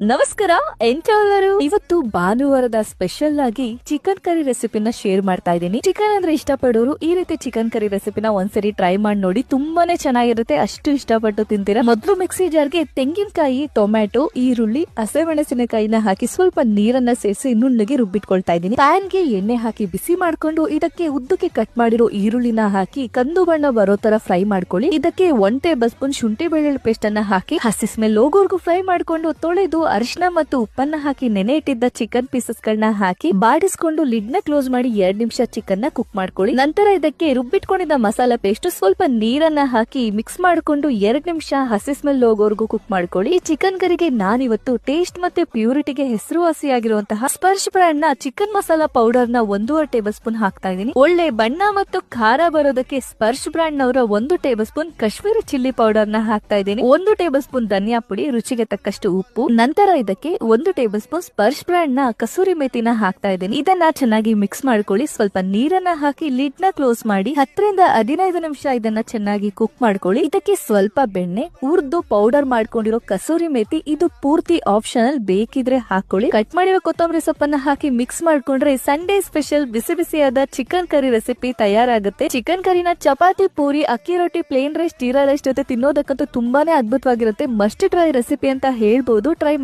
ನಮಸ್ಕಾರ ಎಂಟೆಲ್ಲರೂ ಇವತ್ತು ಭಾನುವಾರದ ಸ್ಪೆಷಲ್ ಆಗಿ ಚಿಕನ್ ಕರಿ ರೆಸಿಪಿನ ಶೇರ್ ಮಾಡ್ತಾ ಇದ್ದೀನಿ. ಚಿಕನ್ ಅಂದ್ರೆ ಇಷ್ಟಪಡೋರು ಈ ರೀತಿ ಚಿಕನ್ ಕರಿ ರೆಸಿಪಿನ ಒಂದ್ಸರಿ ಟ್ರೈ ಮಾಡಿ ನೋಡಿ, ತುಂಬಾನೇ ಚೆನ್ನಾಗಿರುತ್ತೆ. ಅಷ್ಟು ಇಷ್ಟಪಟ್ಟು ತಿಂತೀರಾ? ಮೊದಲು ಮಿಕ್ಸಿ ಜಾರ್ಗೆ ತೆಂಗಿನಕಾಯಿ, ಟೊಮ್ಯಾಟೊ, ಈರುಳ್ಳಿ, ಹಸಿಮೆಣಸಿನಕಾಯಿನ ಹಾಕಿ ಸ್ವಲ್ಪ ನೀರನ್ನ ಸೇರಿಸಿ ನುಣ್ಣಗೆ ರುಬ್ಬಿಟ್ಕೊಳ್ತಾ ಇದ್ದೀನಿ. ಪ್ಯಾನ್ಗೆ ಎಣ್ಣೆ ಹಾಕಿ ಬಿಸಿ ಮಾಡ್ಕೊಂಡು, ಇದಕ್ಕೆ ಉದ್ದಕ್ಕೆ ಕಟ್ ಮಾಡಿರೋ ಈರುಳ್ಳಿನ ಹಾಕಿ ಕಂದು ಬಣ್ಣ ಬರೋ ತರ ಫ್ರೈ ಮಾಡ್ಕೊಳ್ಳಿ. ಇದಕ್ಕೆ ಒನ್ ಟೇಬಲ್ ಸ್ಪೂನ್ ಶುಂಠಿ ಬೆಳ್ಳುಳ್ಳಿ ಪೇಸ್ಟ್ ಅನ್ನ ಹಾಕಿ, ಹಸಿ ಸ್ಮೆಲ್ ಹೋಗೋರ್ಗು ಫ್ರೈ ಮಾಡ್ಕೊಂಡು ತೊಳೆದು ಅರಿಶಿನ ಮತ್ತು ಉಪ್ಪನ್ನ ಹಾಕಿ ನೆನೆ ಇಟ್ಟಿದ್ದ ಚಿಕನ್ ಪೀಸಸ್ ಗಳನ್ನ ಹಾಕಿ ಬಾಡಿಸ್ಕೊಂಡು ಲಿಡ್ನ ಕ್ಲೋಸ್ ಮಾಡಿ ಎರಡ್ ನಿಮಿಷ ಚಿಕನ್ನ ಕುಕ್ ಮಾಡ್ಕೊಳ್ಳಿ. ನಂತರ ಇದಕ್ಕೆ ರುಬ್ಬಿಟ್ಕೊಂಡಿದ್ದ ಮಸಾಲಾ ಪೇಸ್ಟ್ ಸ್ವಲ್ಪ ನೀರನ್ನ ಹಾಕಿ ಮಿಕ್ಸ್ ಮಾಡಿಕೊಂಡು ಎರಡ್ ನಿಮಿಷ ಹಸಿ ಸ್ಮೆಲ್ ಹೋಗೋರ್ಗೂ ಕುಕ್ ಮಾಡ್ಕೊಳ್ಳಿ. ಈ ಚಿಕನ್ ಕರಿಗೆ ನಾನಿವತ್ತು ಟೇಸ್ಟ್ ಮತ್ತೆ ಪ್ಯೂರಿಟಿಗೆ ಹೆಸರುವಾಸಿಯಾಗಿರುವಂತಹ ಸ್ಪರ್ಶ್ ಬ್ರ್ಯಾಂಡ್ನ ಚಿಕನ್ ಮಸಾಲಾ ಪೌಡರ್ನ ಒಂದೂವರೆ ಟೇಬಲ್ ಸ್ಪೂನ್ ಹಾಕ್ತಾ ಇದ್ದೀನಿ. ಒಳ್ಳೆ ಬಣ್ಣ ಮತ್ತು ಖಾರ ಬರೋದಕ್ಕೆ ಸ್ಪರ್ಶ್ ಬ್ರ್ಯಾಂಡ್ ನವರ ಒಂದು ಟೇಬಲ್ ಸ್ಪೂನ್ ಕಾಶ್ಮೀರಿ ಚಿಲ್ಲಿ ಪೌಡರ್ನ ಹಾಕ್ತಾ ಇದ್ದೀನಿ. ಒಂದು ಟೇಬಲ್ ಸ್ಪೂನ್ ಧನಿಯಾ ಪುಡಿ, ರುಚಿಗೆ ತಕ್ಕಷ್ಟು ಉಪ್ಪು, ನಂತರ ಇದಕ್ಕೆ ಒಂದು ಟೇಬಲ್ ಸ್ಪೂನ್ ಸ್ಪರ್ಶ್ ಬ್ರ್ಯಾಂಡ್ನ ಕಸೂರಿ ಮೇತಿನ ಹಾಕ್ತಾ ಇದ್ದೀನಿ. ಇದನ್ನ ಚೆನ್ನಾಗಿ ಮಿಕ್ಸ್ ಮಾಡ್ಕೊಳ್ಳಿ. ಸ್ವಲ್ಪ ನೀರನ್ನ ಹಾಕಿ ಲಿಡ್ನ ಕ್ಲೋಸ್ ಮಾಡಿ ಹತ್ತರಿಂದ ಹದಿನೈದು ನಿಮಿಷ ಇದನ್ನ ಚೆನ್ನಾಗಿ ಕುಕ್ ಮಾಡ್ಕೊಳ್ಳಿ. ಇದಕ್ಕೆ ಸ್ವಲ್ಪ ಬೆಣ್ಣೆ, ಹುರ್ದು ಪೌಡರ್ ಮಾಡ್ಕೊಂಡಿರೋ ಕಸೂರಿ ಮೇತಿ ಇದು ಪೂರ್ತಿ ಆಪ್ಷನಲ್. ಬೇಕಿದ್ರೆ ಹಾಕೊಳ್ಳಿ ಕಟ್ ಮಾಡಿರೋ ಕೊತ್ತಂಬರಿ ಸೊಪ್ಪನ್ನ ಹಾಕಿ ಮಿಕ್ಸ್ ಮಾಡ್ಕೊಂಡ್ರೆ ಸಂಡೇ ಸ್ಪೆಷಲ್ ಬಿಸಿ ಬಿಸಿಯಾದ ಚಿಕನ್ ಕರಿ ರೆಸಿಪಿ ತಯಾರಾಗುತ್ತೆ. ಚಿಕನ್ ಕರಿನ ಚಪಾತಿ, ಪೂರಿ, ಅಕ್ಕಿ ರೊಟ್ಟಿ, ಪ್ಲೇನ್ ರೈಸ್, ಜೀರಾ ರೈಸ್ ಜೊತೆ ತಿನ್ನೋದಕ್ಕಂತೂ ತುಂಬಾನೇ ಅದ್ಭುತವಾಗಿರುತ್ತೆ. ಮಸ್ಟ್ ಟ್ರೈ ರೆಸಿಪಿ ಅಂತ ಹೇಳ್ಬಹುದು ಟ್ರೈ